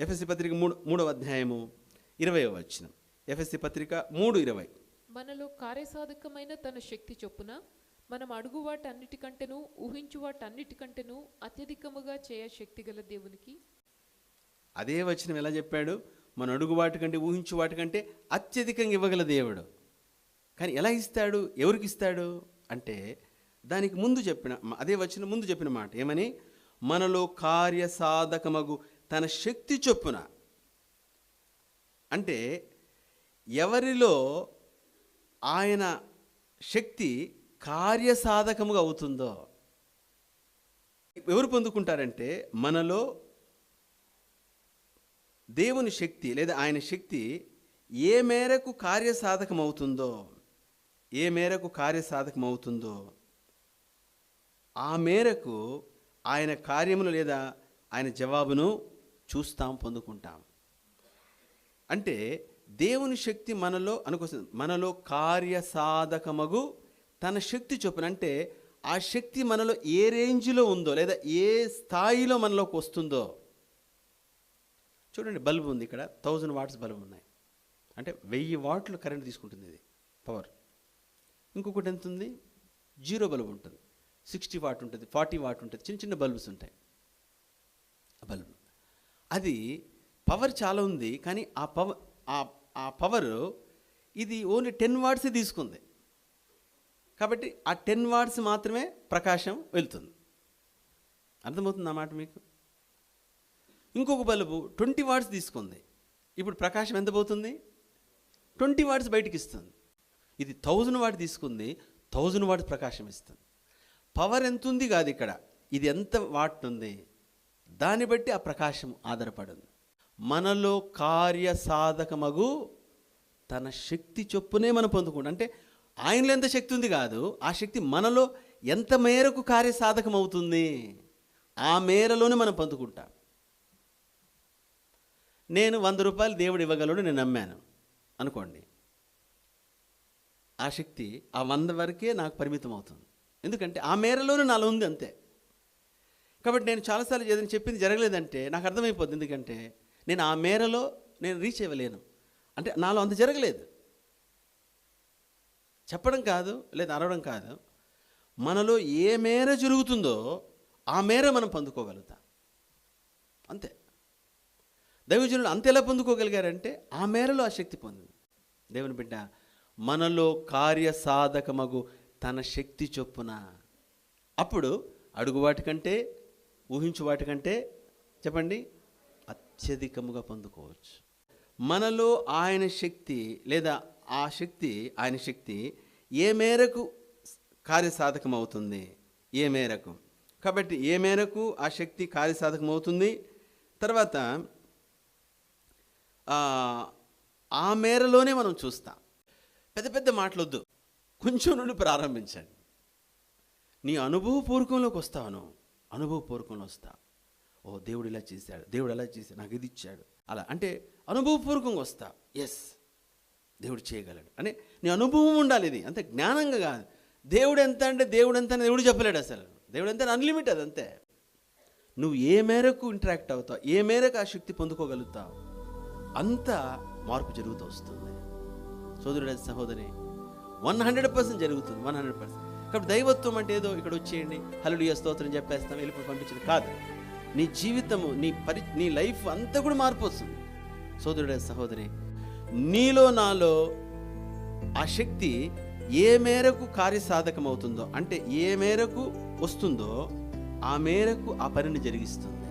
FSC పత్రిక మూడు మూడవ అధ్యాయము ఇరవయో వచనం. ఎఫ్ఎస్సి పత్రిక మూడు ఇరవై. మనలో కార్యసాధకమైన తన శక్తి చొప్పున మనం అడుగు వాటన్నిటికంటేనూ ఊహించు వాటన్నిటికంటేనూ అత్యధికముగా చేయ శక్తిగల దేవునికి. అదే వచనం ఎలా చెప్పాడు? మన అడుగు వాటి కంటే ఊహించు వాటి కంటే అత్యధికంగా ఇవ్వగల దేవుడు. కానీ ఎలా ఇస్తాడు? ఎవరికి ఇస్తాడు? అంటే దానికి ముందు చెప్పిన అదే వచ్చిన ముందు చెప్పిన మాట ఏమని? మనలో కార్యసాధకమగు తన శక్తి చొప్పున. అంటే ఎవరిలో ఆయన శక్తి కార్యసాధకముగా అవుతుందో. ఎవరు పొందుకుంటారంటే మనలో దేవుని శక్తి లేదా ఆయన శక్తి ఏ మేరకు కార్యసాధకం అవుతుందో ఏ మేరకు కార్యసాధకం అవుతుందో ఆ మేరకు ఆయన కార్యమును లేదా ఆయన జవాబును చూస్తాం పొందుకుంటాం. అంటే దేవుని శక్తి మనలో అనుకోసం మనలో కార్యసాధకమగు తన శక్తి చొప్పున అంటే ఆ శక్తి మనలో ఏ రేంజ్లో ఉందో లేదా ఏ స్థాయిలో మనలోకి వస్తుందో. చూడండి బల్బు ఉంది ఇక్కడ. థౌజండ్ వాట్స్ బల్బు ఉన్నాయి. అంటే వెయ్యి వాట్లు కరెంట్ తీసుకుంటుంది ఇది పవర్. ఇంకొకటి ఎంత ఉంది జీరో బల్బు ఉంటుంది. సిక్స్టీ వాట్ ఉంటుంది ఫార్టీ వాట్ ఉంటుంది. చిన్న చిన్న బల్బ్స్ ఉంటాయి. అది పవర్ చాలా ఉంది కానీ ఆ పవర్ ఆ ఆ పవర్ ఇది ఓన్లీ టెన్ వాట్స్ తీసుకుంది. కాబట్టి ఆ టెన్ వాట్స్ మాత్రమే ప్రకాశం వెళ్తుంది. అర్థమవుతుంది అన్నమాట మాట మీకు? ఇంకొక బల్బు ట్వంటీ వాట్స్ తీసుకుంది. ఇప్పుడు ప్రకాశం ఎంత పోతుంది? ట్వంటీ వాట్స్ బయటికి ఇస్తుంది. ఇది థౌజండ్ వాట్ తీసుకుంది థౌజండ్ వాట్స్ ప్రకాశం ఇస్తుంది. పవర్ ఎంత ఉంది కాదు ఇక్కడ? ఇది ఎంత వాట్ ఉంది? దాన్ని బట్టి ఆ ప్రకాశం ఆధారపడింది. మనలో కార్య సాధకమగు తన శక్తి చొప్పునే మనం పొందుకుంటాం. అంటే ఆయనలో ఎంత శక్తి ఉంది కాదు ఆ శక్తి మనలో ఎంత మేరకు కార్యసాధకం అవుతుంది ఆ మేరలోనే మనం పొందుకుంటాం. నేను వంద రూపాయలు దేవుడు ఇవ్వగలడు నేను నమ్మాను అనుకోండి. ఆ శక్తి ఆ వంద వరకే నాకు పరిమితం అవుతుంది ఎందుకంటే ఆ మేరలోనే నాలో ఉంది అంతే. కాబట్టి నేను చాలాసార్లు ఏదైనా చెప్పింది జరగలేదంటే నాకు అర్థమైపోద్ది. ఎందుకంటే నేను ఆ మేరలో నేను రీచ్ అవ్వలేను. అంటే నాలో అంత జరగలేదు. చెప్పడం కాదు లేదా అరవడం కాదు. మనలో ఏ మేర జరుగుతుందో ఆ మేర మనం పొందుకోగలుగుతాం. అంతే. దైవజనుడు అంత ఎలా పొందుకోగలిగారంటే ఆ మేరలో ఆ శక్తి పొందింది. దేవుని బిడ్డ మనలో కార్యసాధకమగు తన శక్తి చొప్పున. అప్పుడు అడుగువాటి కంటే ఊహించు వాటికంటే చెప్పండి అత్యధికముగా పొందుకోవచ్చు. మనలో ఆయన శక్తి లేదా ఆ శక్తి ఆయన శక్తి ఏ మేరకు కార్యసాధకం అవుతుంది ఏ మేరకు? కాబట్టి ఏ మేరకు ఆ శక్తి కార్యసాధకం అవుతుంది తర్వాత ఆ, మేరలోనే మనం చూస్తాం. పెద్ద పెద్ద మాటలొద్దు. కొంచెం నుండి ప్రారంభించండి. నీ అనుభవపూర్వకంలోకి వస్తాను. అనుభవపూర్వకంలో వస్తా ఓ దేవుడు ఇలా చేశాడు దేవుడు ఎలా చేశాడు నాకు ఇది ఇచ్చాడు అలా. అంటే అనుభవపూర్వకంగా వస్తా. ఎస్ దేవుడు చేయగలడు. అనే నీ అనుభవం ఉండాలి ఇది. అంతే జ్ఞానంగా కాదు. దేవుడు ఎంత అంటే దేవుడు ఎంత అని దేవుడు చెప్పలేడు అసలు. దేవుడు ఎంత అన్లిమిటెడ్ అంతే. నువ్వు ఏ మేరకు ఇంటరాక్ట్ అవుతావు ఏ మేరకు ఆ శక్తి పొందుకోగలుగుతావు అంత మార్పు జరుగుతూ వస్తుంది. సోదరుడు సహోదరి వన్ హండ్రెడ్ పర్సెంట్ జరుగుతుంది వన్ హండ్రెడ్ పర్సెంట్ కాబట్టి దైవత్వం అంటే ఏదో ఇక్కడ వచ్చేయండి. హలుడియ స్తోత్రం చెప్పేస్తాం వెళ్ళిపోయి పంపించింది కాదు. నీ జీవితము నీ పరి నీ లైఫ్ అంతా కూడా మార్పు వస్తుంది. సహోదరి నీలో నాలో ఆ శక్తి ఏ మేరకు కార్యసాధకం అవుతుందో అంటే ఏ మేరకు వస్తుందో ఆ మేరకు ఆ పనిని జరిగిస్తుంది.